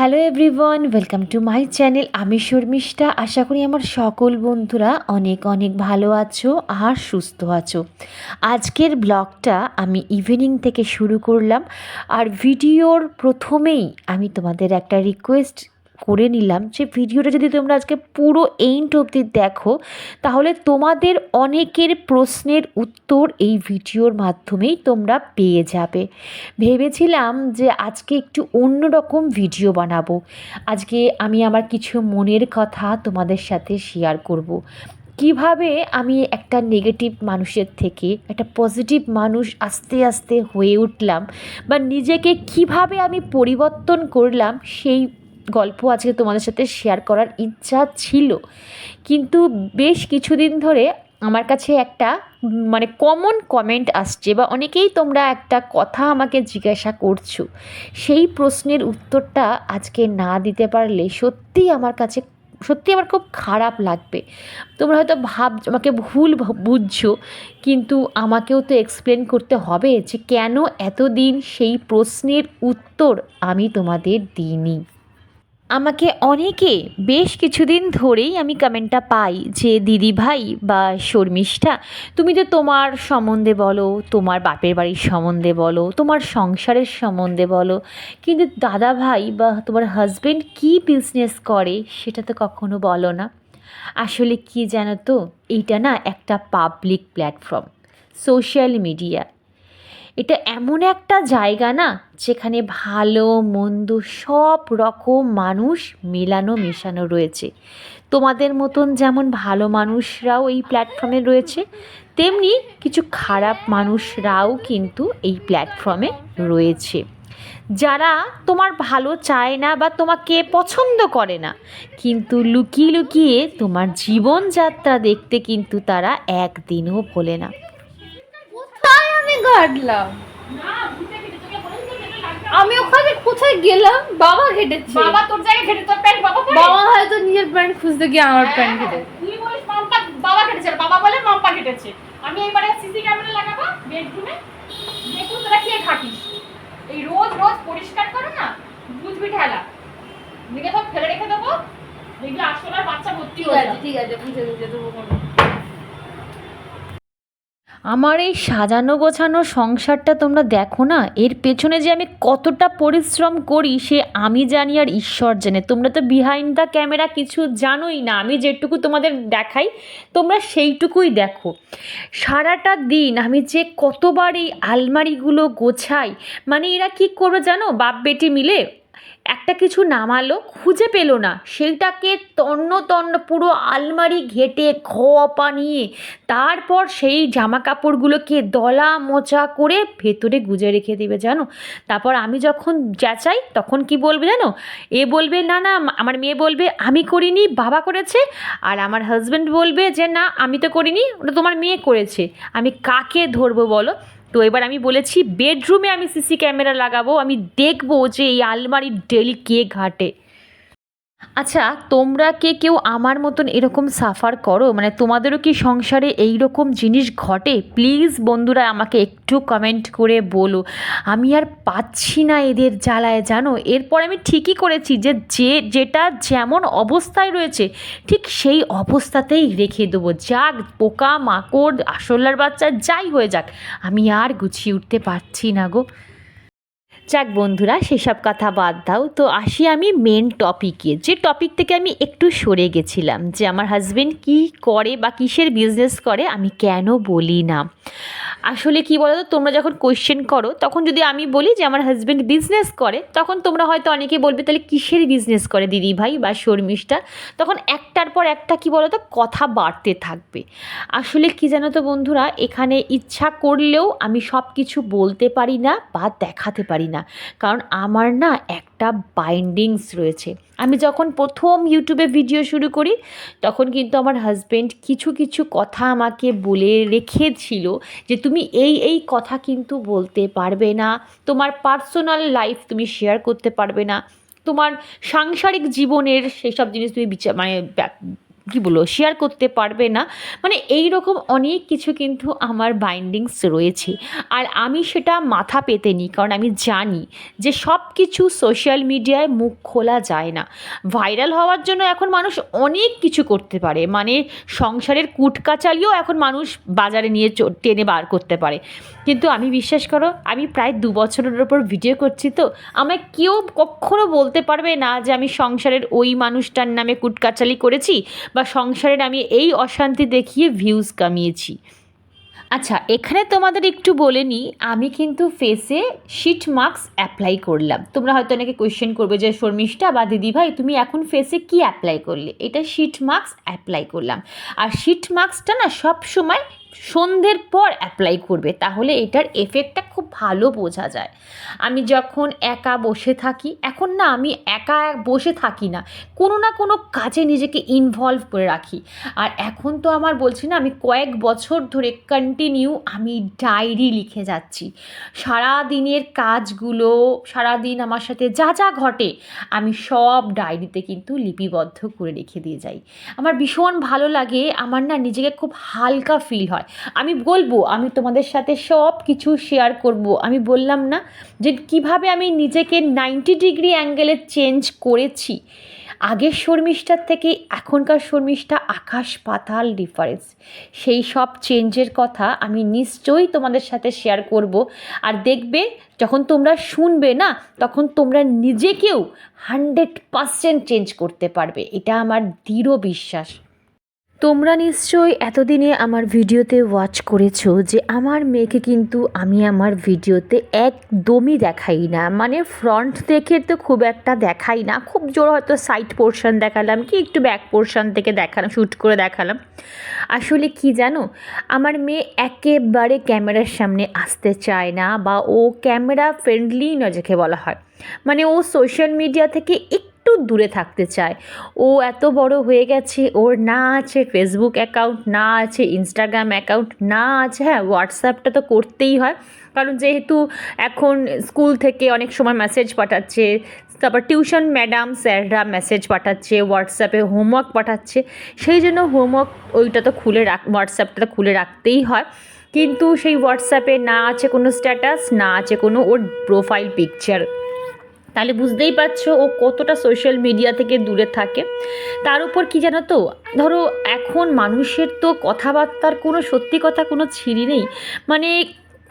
Hello everyone welcome to my channel আমি শর্মিষ্ঠা। আশা করি আমার সকল বন্ধুরা অনেক অনেক ভালো আছো আর সুস্থ আছো। আজকের ব্লগটা আমি ইভিনিং থেকে শুরু করলাম। আর ভিডিওর প্রথমেই আমি তোমাদের একটা রিকোয়েস্ট করে নিলাম যে ভিডিওটা যদি তোমরা আজকে পুরো এইন্ট অবধি দেখো, তাহলে তোমাদের অনেকের প্রশ্নের উত্তর এই ভিডিওর মাধ্যমেই তোমরা পেয়ে যাবে ভেবেছিলাম যে আজকে একটু অন্যরকম ভিডিও বানাবো আজকে আমি আমার কিছু মনের কথা তোমাদের সাথে শেয়ার করব। কীভাবে আমি একটা নেগেটিভ মানুষের থেকে একটা পজিটিভ মানুষ আস্তে আস্তে হয়ে উঠলাম বা নিজেকে কীভাবে আমি পরিবর্তন করলাম সেই গল্প আজকে তোমাদের সাথে শেয়ার করার ইচ্ছা ছিল। কিন্তু বেশ কিছুদিন ধরে আমার কাছে একটা মানে কমন কমেন্ট আসছে বা অনেকেই তোমরা একটা কথা আমাকে জিজ্ঞাসা করছ। সেই প্রশ্নের উত্তরটা আজকে না দিতে পারলে সত্যিই আমার কাছে সত্যি আমার খুব খারাপ লাগবে। তোমরা হয়তো ভাব, আমাকে ভুল বুঝছ, কিন্তু আমাকেও তো এক্সপ্লেন করতে হবে যে কেন এতদিন সেই প্রশ্নের উত্তর আমি তোমাদের দিইনি। আমাকে অনেকে বেশ কিছুদিন ধরেই আমি কমেন্টটা পাই যে, দিদি ভাই বা শর্মিষ্ঠা, তুমি তো তোমার সম্বন্ধে বলো, তোমার বাপের বাড়ির সম্বন্ধে বলো, তোমার সংসারের সম্বন্ধে বলো। কিন্তু দাদা ভাই বা তোমার হাজব্যান্ড কী বিজনেস করে, সেটা তো কখনো বলো না। আসলে কি জানো তো, এইটা না একটা পাবলিক প্ল্যাটফর্ম সোশ্যাল মিডিয়া এটা এমন একটা জায়গা না, যেখানে ভালো, মন্দ সব রকম মানুষ মেলানো, মেশানো রয়েছে। তোমাদের মতন যেমন ভালো মানুষরাও এই প্ল্যাটফর্মে রয়েছে, তেমনি কিছু খারাপ মানুষরাও কিন্তু এই প্ল্যাটফর্মে রয়েছে। যারা তোমার ভালো চায় না বা তোমাকে পছন্দ করে না, কিন্তু লুকিয়ে লুকিয়ে তোমার জীবনযাত্রা দেখতে কিন্তু তারা একদিনও ভোলে না। ঘাটলাম আমি ওখানে কোথায় গেলাম? বাবা ঘেটেছে। বাবা তোর জায়গায় ঘেটে তোর প্যান্ট বাবা পরে? বাবা হয়তো নিজের প্যান্ট খুঁজতে গিয়ে আমার প্যান্ট ঘেটে। তুই বলিস মাম্পা বাবা ঘেটেছে বাবা বলে মাম্পা ঘেটেছে। আমি এবারে সিসি ক্যামেরা লাগাবো বেডরুমে দেখুন তোরা কে খাটিস এই রোজ রোজ পরিষ্কার করো না বুঝবি ঠেলা দিকে সব ফেলে রেখে দেবো। দেখবি আসলে আর বাচ্চা ভর্তি হয়ে যাবে। ঠিক আছে বুঝে বুঝে দেবো আমার এই সাজানো গোছানো সংসারটা তোমরা দেখো না? এর পেছনে যে আমি কতটা পরিশ্রম করি, সে আমি জানি আর ঈশ্বর জানে। তোমরা তো বিহাইন্ড দ্য ক্যামেরা কিছু জানোই না। আমি যেটুকু তোমাদের দেখাই, তোমরা সেইটুকুই দেখো। সারাটা দিন আমি যে কতবার এই আলমারিগুলো গোছাই মানে এরা কি করবে জানো? বাপ বেটি মিলে একটা কিছু নামালো, খুঁজে পেল না। সেইটাকে তন্ন তন্ন পুরো আলমারি ঘেটে, খোয়া পানিয়ে তারপর সেই জামা কাপড়গুলোকে দলা মোচা করে ভেতরে গুজে রেখে দেবে, জানো? তারপর আমি যখন যাচাই তখন কি বলবে জানো? এ বলবে, না না, আমার মেয়ে বলবে, আমি করিনি, বাবা করেছে। আর আমার হাজব্যান্ড বলবে যে, না, আমি তো করিনি, ওটা তোমার মেয়ে করেছে। আমি কাকে ধরবো বলো? তো এবার আমি বলেছি বেডরুমে আমি সিসি ক্যামেরা লাগাবো, আমি দেখব যে এই আলমারির ডেলি কে ঘাটে। আচ্ছা তোমরা কে কেউ আমার মতন এরকম সাফার করো? মানে তোমাদেরও কি সংসারে এই রকম জিনিস ঘটে? প্লিজ বন্ধুরা, আমাকে একটু কমেন্ট করে বলো। আমি আর পাচ্ছি না এদের জ্বালায়, জানো? এরপর আমি ঠিকই করেছি যে যে, যেটা যেমন অবস্থায় রয়েছে, ঠিক সেই অবস্থাতেই রেখে দেবো। যাক, পোকা, মাকড় আসলার বাচ্চা, যাই হয়ে যাক। আমি আর গুছিয়ে উঠতে পারছি না গো। যাক বন্ধুরা, সেসব কথা বাদ দাও। তো আসি আমি মেন টপিকে যে টপিক থেকে আমি একটু সরে গেছিলাম, যে আমার হাজবেন্ড কি করে বা কিসের বিজনেস করে, আমি কেন বলি না। আসলে কি বলো তো তোমরা যখন কোয়েশ্চেন করো, তখন যদি আমি বলি যে আমার হাজব্যান্ড বিজনেস করে, তখন তোমরা হয়তো অনেকে বলবে, তাহলে কিসের বিজনেস করে দিদি ভাই বা শর্মিষ্ঠা? তখন একটার পর একটা কি বলো তো কথা বাড়তে থাকবে। আসলে কি জানো তো বন্ধুরা, এখানে ইচ্ছা করলেও আমি সব কিছু বলতে পারি না বা দেখাতে পারি না। কারণ আমার না একটা বাইন্ডিংস রয়েছে। আমি যখন প্রথম ইউটিউবে ভিডিও শুরু করি, তখন কিন্তু আমার হাজব্যান্ড কিছু কিছু কথা আমাকে বলে রেখেছিল যে, তুমি এই এই কথা কিন্তু বলতে পারবে না। তোমার পার্সোনাল লাইফ তুমি শেয়ার করতে পারবে না। তোমার সাংসারিক জীবনের সেসব জিনিস তুমি বিচার মানে কী বলব শেয়ার করতে পারবে না। মানে এই রকম অনেক কিছু কিন্তু আমার বাইন্ডিংস রয়েছে। আর আমি সেটা মাথা পেতে নিই, কারণ আমি জানি যে সব কিছু সোশ্যাল মিডিয়ায় মুখ খোলা যায় না। ভাইরাল হওয়ার জন্য এখন মানুষ অনেক কিছু করতে পারে। মানে সংসারের কুটকাচালিও এখন মানুষ বাজারে নিয়ে টেনে বার করতে পারে। কিন্তু আমি বিশ্বাস করো, আমি প্রায় দু বছরের ওপর ভিডিও করছি তো, আমায় কেউ কখনো বলতে পারবে না যে আমি সংসারের ওই মানুষটার নামে কুটকাচালি করেছি বা সংসারের আমি এই অশান্তি দেখিয়ে ভিউজ কামিয়েছি। আচ্ছা এখানে তোমাদের একটু বলে নিই আমি কিন্তু ফেসে শিট মার্কস অ্যাপ্লাই করলাম। তোমরা হয়তো অনেকে কোয়েশ্চেন করবে যে, শর্মিষ্ঠা বা দিদিভাই, তুমি এখন ফেসে কি অ্যাপ্লাই করলে? এটা শিট মার্কস অ্যাপ্লাই করলাম। আর শিট মার্কসটা না সব সময় সন্ধ্যের পর অ্যাপ্লাই করবে, তাহলে এটার এফেক্টটা খুব ভালো বোঝা যায়। আমি যখন একা বসে থাকি, এখন না আমি একা বসে থাকি না, কোনো না কোনো কাজে নিজেকে ইনভলভ করে রাখি। আর এখন তো আমার বলছি না, আমি কয়েক বছর ধরে কন্টিনিউ আমি ডায়েরি লিখে যাচ্ছি। সারা দিনের কাজগুলো সারা দিন আমার সাথে যা যা ঘটে, আমি সব ডায়েরিতে কিন্তু লিপিবদ্ধ করে রেখে দিয়ে যাই। আমার ভীষণ ভালো লাগে, আমার না নিজেকে খুব হালকা ফিল হয়। আমি বলব, আমি তোমাদের সাথে সব কিছু শেয়ার করব। আমি বললাম না যে কীভাবে আমি নিজেকে নাইনটি ডিগ্রি অ্যাঙ্গেলে চেঞ্জ করেছি। আগের শর্মিষ্ঠার থেকে এখনকার শর্মিষ্ঠা আকাশ পাতাল ডিফারেন্স সেই সব চেঞ্জের কথা আমি নিশ্চয়ই তোমাদের সাথে শেয়ার করব। আর দেখবে, যখন তোমরা শুনবে না, তখন তোমরা নিজেকেও হান্ড্রেড পারসেন্ট চেঞ্জ করতে পারবে। এটা আমার দৃঢ় বিশ্বাস। তোমরা নিশ্চয়ই এতদিনে আমার ভিডিওতে ওয়াচ করেছ যে আমার মেয়েকে কিন্তু আমি আমার ভিডিওতে একদমই দেখাই না। মানে ফ্রন্ট দেখে তো খুব একটা দেখাই না। খুব জোর হয়তো সাইড পোর্শন দেখালাম কি একটু ব্যাক পোর্শন থেকে দেখালাম শ্যুট করে দেখালাম। আসলে কি জানো? আমার মেয়ে একেবারে ক্যামেরার সামনে আসতে চায় না বা ও ক্যামেরা ফ্রেন্ডলি নিজেকে বলা হয়। মানে ও সোশ্যাল মিডিয়া থেকে একটু দূরে থাকতে চায়। ও এত বড় হয়ে গেছে, ওর না আছে ফেসবুক অ্যাকাউন্ট না আছে ইনস্টাগ্রাম অ্যাকাউন্ট না আছে হ্যাঁ হোয়াটসঅ্যাপটা তো করতেই হয়। কারণ যেহেতু এখন স্কুল থেকে অনেক সময় মেসেজ পাঠাচ্ছে, তারপর টিউশন ম্যাডাম স্যাররা মেসেজ পাঠাচ্ছে হোয়াটসঅ্যাপে হোমওয়ার্ক পাঠাচ্ছে, সেই জন্য হোমওয়ার্ক ওইটা তো খুলে রাখ হোয়াটসঅ্যাপটা তো খুলে রাখতেই হয়। কিন্তু সেই হোয়াটসঅ্যাপে না আছে কোনো স্ট্যাটাস না আছে কোনো ওর প্রোফাইল পিকচার তাহলে বুঝতেই পারছ ও কতটা সোশ্যাল মিডিয়া থেকে দূরে থাকে। তার উপর কি জানো তো? ধরো এখন মানুষের তো কথাবার্তার কোনো সত্যি কথা কোনো ছিঁড়ি নেই। মানে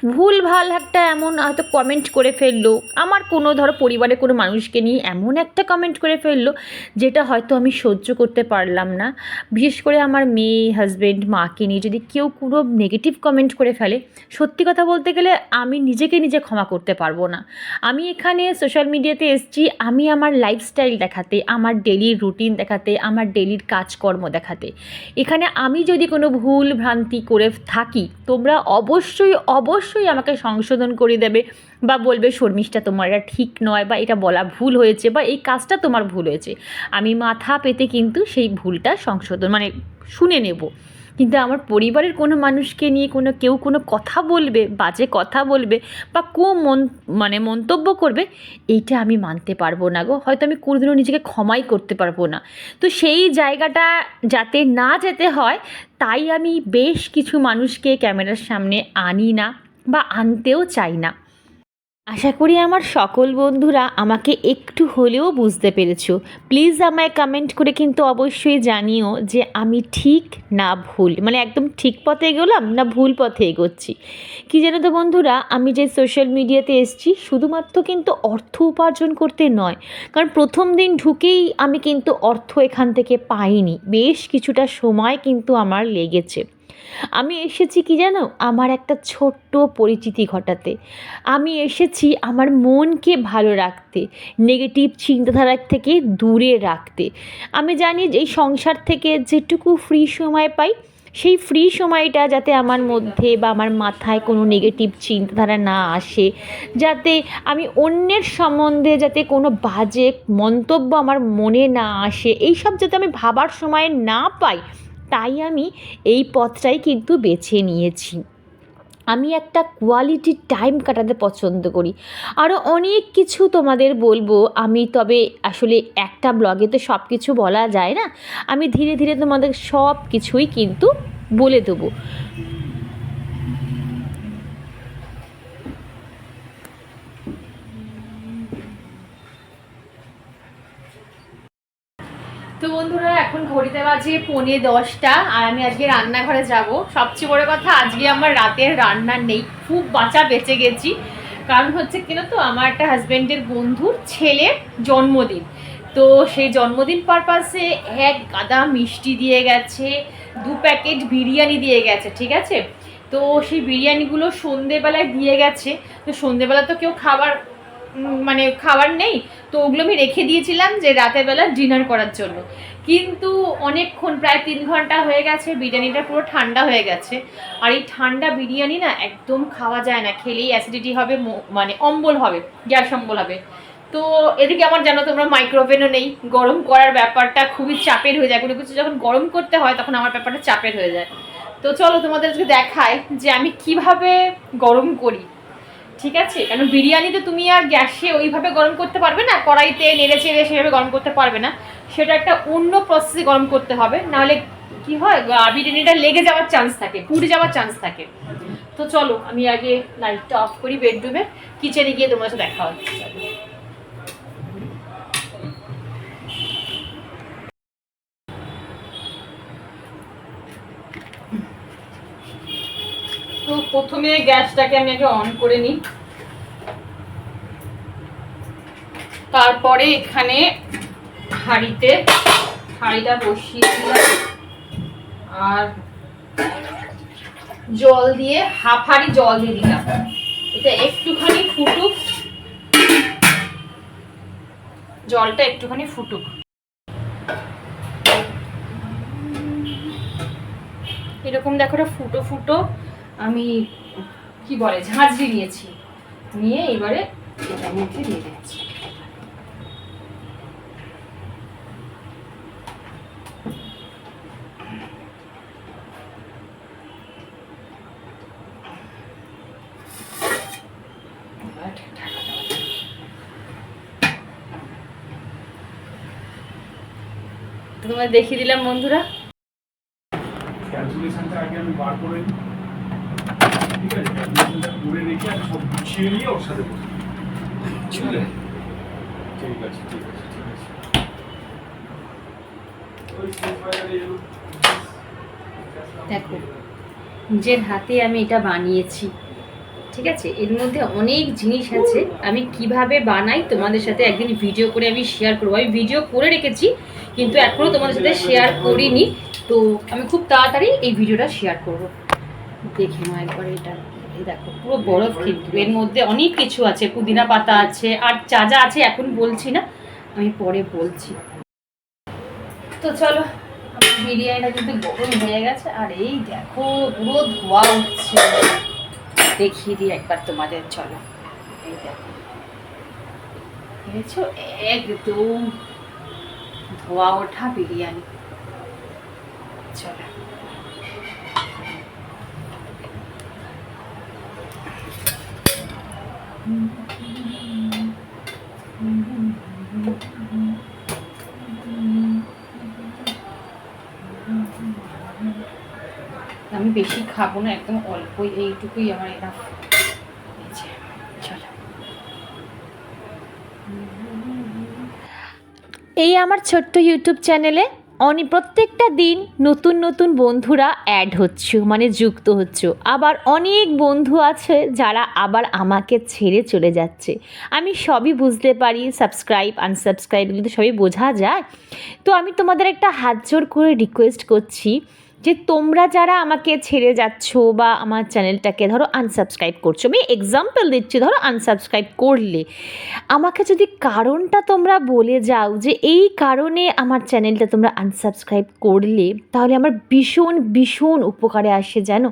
ভুল, ভালো একটা এমন হয়তো কমেন্ট করে ফেলল। আমার কোনো, ধরো পরিবারের কোনো মানুষকে নিয়ে এমন একটা কমেন্ট করে ফেলল, যেটা হয়তো আমি সহ্য করতে পারলাম না। বিশেষ করে আমার মেয়ে হাজব্যান্ড মাকে নিয়ে যদি কেউ কোনো নেগেটিভ কমেন্ট করে ফেলে, সত্যি কথা বলতে গেলে আমি নিজেকে নিজে ক্ষমা করতে পারব না। আমি এখানে সোশ্যাল মিডিয়াতে এসেছি, আমি আমার লাইফস্টাইল দেখাতে, আমার ডেলির রুটিন দেখাতে, আমার ডেলির কাজকর্ম দেখাতে। এখানে আমি যদি কোনো ভুল, ভ্রান্তি করে থাকি, তোমরা অবশ্যই অবশ্যই আমাকে সংশোধন করে দেবে বা বলবে, শর্মিষ্ঠা, তোমার এটা ঠিক নয় বা এটা বলা ভুল হয়েছে বা এই কাজটা তোমার ভুল হয়েছে। আমি মাথা পেতে কিন্তু সেই ভুলটা সংশোধন মানে শুনে নেব। কিন্তু আমার পরিবারের কোনো মানুষকে নিয়ে কোনো, কেউ কোনো কথা বলবে, বাজে কথা বলবে বা কো মন মানে মন্তব্য করবে, এইটা আমি মানতে পারব না গো। হয়তো আমি কোনোদিনও নিজেকে ক্ষমাই করতে পারব না। তো সেই জায়গাটা যাতে না যেতে হয়, তাই আমি বেশ কিছু মানুষকে ক্যামেরার সামনে আনি না। বা আনতেও চাই না। আশা করি আমার সকল বন্ধুরা আমাকে একটু হলেও বুঝতে পেরেছ। প্লিজ আমায় কমেন্ট করে কিন্তু অবশ্যই জানিও যে আমি ঠিক না ভুল মানে একদম ঠিক পথে এগোলাম না ভুল পথে এগোচ্ছি। কি জানো তো বন্ধুরা, আমি যে সোশ্যাল মিডিয়াতে এসেছি শুধুমাত্র কিন্তু অর্থ উপার্জন করতে নয়, কারণ প্রথম দিন ঢুকেই আমি কিন্তু অর্থ এখান থেকে পাইনি। বেশ কিছুটা সময় কিন্তু আমার লেগেছে। আমি এসেছি কি জানো? আমার একটা ছোট্ট পরিচিতি ঘটাতে। আমি এসেছি আমার মনকে ভালো রাখতে নেগেটিভ চিন্তাধারার থেকে দূরে রাখতে। আমি জানি যে এই সংসার থেকে যেটুকু ফ্রি সময় পাই, সেই ফ্রি সময়টা যাতে আমার মধ্যে বা আমার মাথায় কোনো নেগেটিভ চিন্তাধারা না আসে, যাতে আমি অন্যের সম্বন্ধে যাতে কোনো বাজে মন্তব্য আমার মনে না আসে, এইসব যাতে আমি ভাবার সময় না পাই তাই আমি এই পথটাই কিন্তু বেছে নিয়েছি। আমি একটা কোয়ালিটি টাইম কাটাতে পছন্দ করি। আরও অনেক কিছু তোমাদের বলব। আমি তবে আসলে একটা ব্লগে তো সব কিছু বলা যায় না? আমি ধীরে ধীরে তোমাদের সব কিছুই কিন্তু বলে দেবো তো বন্ধুরা এখন ঘড়িতে বাজে পৌনে দশটা আর আমি আজকে রান্নাঘরে যাব। সবচেয়ে বড় কথা, আজকে আমার রাতের রান্না নেই। খুব বাঁচা বেঁচে গেছি। কারণ হচ্ছে কিনা তো আমার একটা হাজব্যান্ডের বন্ধুর ছেলের জন্মদিন। তো সেই জন্মদিন পারপাসে এক গাদা মিষ্টি দিয়ে গেছে, দু প্যাকেট বিরিয়ানি দিয়ে গেছে, ঠিক আছে? তো সেই বিরিয়ানিগুলো সন্ধেবেলায় দিয়ে গেছে। তো সন্ধেবেলা তো কেউ খাবার মানে খাবার নেই। তো ওগুলো আমি রেখে দিয়েছিলাম যে রাতের বেলা ডিনার করার জন্য। কিন্তু অনেকক্ষণ, প্রায় তিন ঘণ্টা হয়ে গেছে, বিরিয়ানিটা পুরো ঠান্ডা হয়ে গেছে। আর এই ঠান্ডা বিরিয়ানি না একদম খাওয়া যায় না, খেলেই অ্যাসিডিটি হবে মানে অম্বল হবে, গ্যাস অম্বল হবে। তো এদিকে আমার জানো তোমরা মাইক্রোওভেনও নেই, গরম করার ব্যাপারটা খুবই চাপের হয়ে যায়। কোনো কিছু যখন গরম করতে হয়, তখন আমার ব্যাপারটা চাপের হয়ে যায়। তো চলো তোমাদেরকে দেখাই যে আমি কীভাবে গরম করি। ঠিক আছে? কারণ বিরিয়ানিতে তুমি আর গ্যাসে ওইভাবে গরম করতে পারবে না? কড়াইতে নেড়ে চেড়ে সেভাবে গরম করতে পারবে না। সেটা একটা অন্য প্রসেসে গরম করতে হবে। নাহলে কি হয়? বিরিয়ানিটা লেগে যাওয়ার চান্স থাকে, পুড়ে যাওয়ার চান্স থাকে। তো চলো, আমি আগে লাইটটা অফ করি বেডরুমে কিচেনে গিয়ে তোমার সাথে দেখা হচ্ছে। তো প্রথমে গ্যাসটাকে আমি আগে অন করে নিই। তারপরে এখানে হাঁড়িতে হাঁড়িটা বসিয়ে দিলাম। আর জল দিয়ে, হাফ হাঁড়ি জল দিয়ে দিলাম। এটা একটুখানি ফুটুক। জলটা একটুখানি ফুটুক। এরকম দেখো এটা ফুটো ফুটো, আমি কি বলে, ঝাঁঝরি নিয়েছি নিয়ে এবারে এটার মধ্যে দিয়ে দিচ্ছি এবার ঢাকা দেওয়া যাক। তো তোমায় দেখিয়ে দিলাম বন্ধুরা। ক্যালকুলেশনটা আগে আমি বার করে ঠিক আছে ক্যালকুলেশনটা করে রেখে আমি সব গুছিয়ে নিয়ে ওর সাথে বসি। ঠিক আছে ঠিক আছে ঠিক আছে। ওই সিম্পায়ারে দেখো নিজের হাতে আমি এটা বানিয়েছি। ঠিক আছে এর মধ্যে অনেক জিনিস আছে। আমি কীভাবে বানাই তোমাদের সাথে একদিন ভিডিও করে আমি শেয়ার করব। আমি ভিডিও করে রেখেছি কিন্তু এখনও তোমাদের সাথে শেয়ার করিনি। তো আমি খুব তাড়াতাড়ি এই ভিডিওটা শেয়ার করব। দেখে নাও একবার এটা। দেখো, পুরো বরফ কিন্তু। এর মধ্যে অনেক কিছু আছে, পুদিনা পাতা আছে, আর যা যা আছে এখন বলছি না, আমি পরে বলছি। তো চলো বিরিয়ানিটা কিন্তু গরম হয়ে গেছে, আর এই দেখো, পুরো ধোয়া উঠছে। দেখিয়ে দিই একবার তোমাদের, চলো। এই দেখো। একদম ধোয়া ওঠা বিরিয়ানি। চলো। আমি বেশি খাব না একদম অল্পই এইটুকুই আমার এরা চলো এই আমার ছোট্ট ইউটিউব চ্যানেলে অনেক প্রত্যেকটা দিন নতুন নতুন বন্ধুরা অ্যাড হচ্ছে মানে যুক্ত হচ্ছে। আবার অনেক বন্ধু আছে যারা আবার আমাকে ছেড়ে চলে যাচ্ছে। আমি সবই বুঝতে পারি সাবস্ক্রাইব আনসাবস্ক্রাইব কিন্তু সবই বোঝা যায়। তো আমি তোমাদের একটা হাত জোর করে রিকোয়েস্ট করছি। যে তোমরা যারা আমাকে ছেড়ে যাচ্ছ বা আমার চ্যানেলটাকে ধরো আনসাবস্ক্রাইব করছ, আমি এক্সাম্পল দিচ্ছি, ধরো আনসাবস্ক্রাইব করলে, আমাকে যদি কারণটা তোমরা বলে যাও যে এই কারণে আমার চ্যানেলটা তোমরা আনসাবস্ক্রাইব করলে, তাহলে আমার ভীষণ ভীষণ উপকারে আসে জানো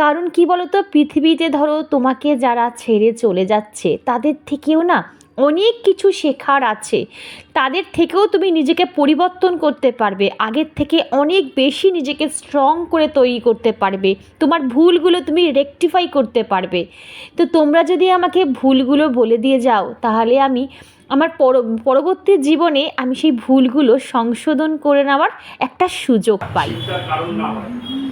কারণ কি বলো তো পৃথিবীতে ধরো তোমাকে যারা ছেড়ে চলে যাচ্ছে, তাদের থেকেও না অনেক কিছু শেখার আছে। তাদের থেকেও তুমি নিজেকে পরিবর্তন করতে পারবে। আগের থেকে অনেক বেশি নিজেকে স্ট্রং করে তৈরি করতে পারবে। তোমার ভুলগুলো তুমি রেকটিফাই করতে পারবে। তো তোমরা যদি আমাকে ভুলগুলো বলে দিয়ে যাও, তাহলে আমি আমার পর- পরবর্তী জীবনে আমি সেই ভুলগুলো সংশোধন করে নেওয়ার একটা সুযোগ পাই চিন্তার কারণ না হয়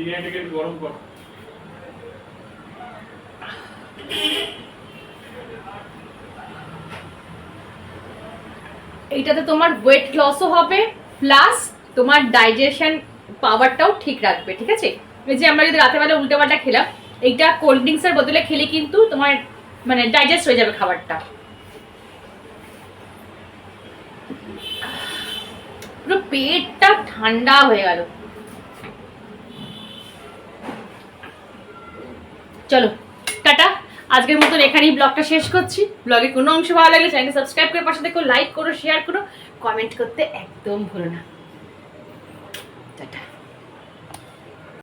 বিরিয়ানিটাকে গরম কর। এইটাতে তোমার ওয়েট লসও হবে প্লাস তোমার ডাইজেশন পাওয়ারটাও ঠিক রাখবে, ঠিক আছে? এই যে আমরা যদি রাতেবেলা উল্টো পাল্টা খেলাম, এইটা কোল্ড ড্রিঙ্কসের বদলে খেলে কিন্তু তোমার মানে ডাইজেস্ট হয়ে যাবে খাবারটা। পেটটা ঠান্ডা হয়ে গেল। চলো, টাটা। আজকের মতন এখানেই ব্লগটা শেষ করছি। ব্লগে কোনো অংশ ভালো লাগলে চ্যানেলকে সাবস্ক্রাইব করে পাশে দেখো লাইক করো শেয়ার করো কমেন্ট করতে একদম ভুলো না। টাটা।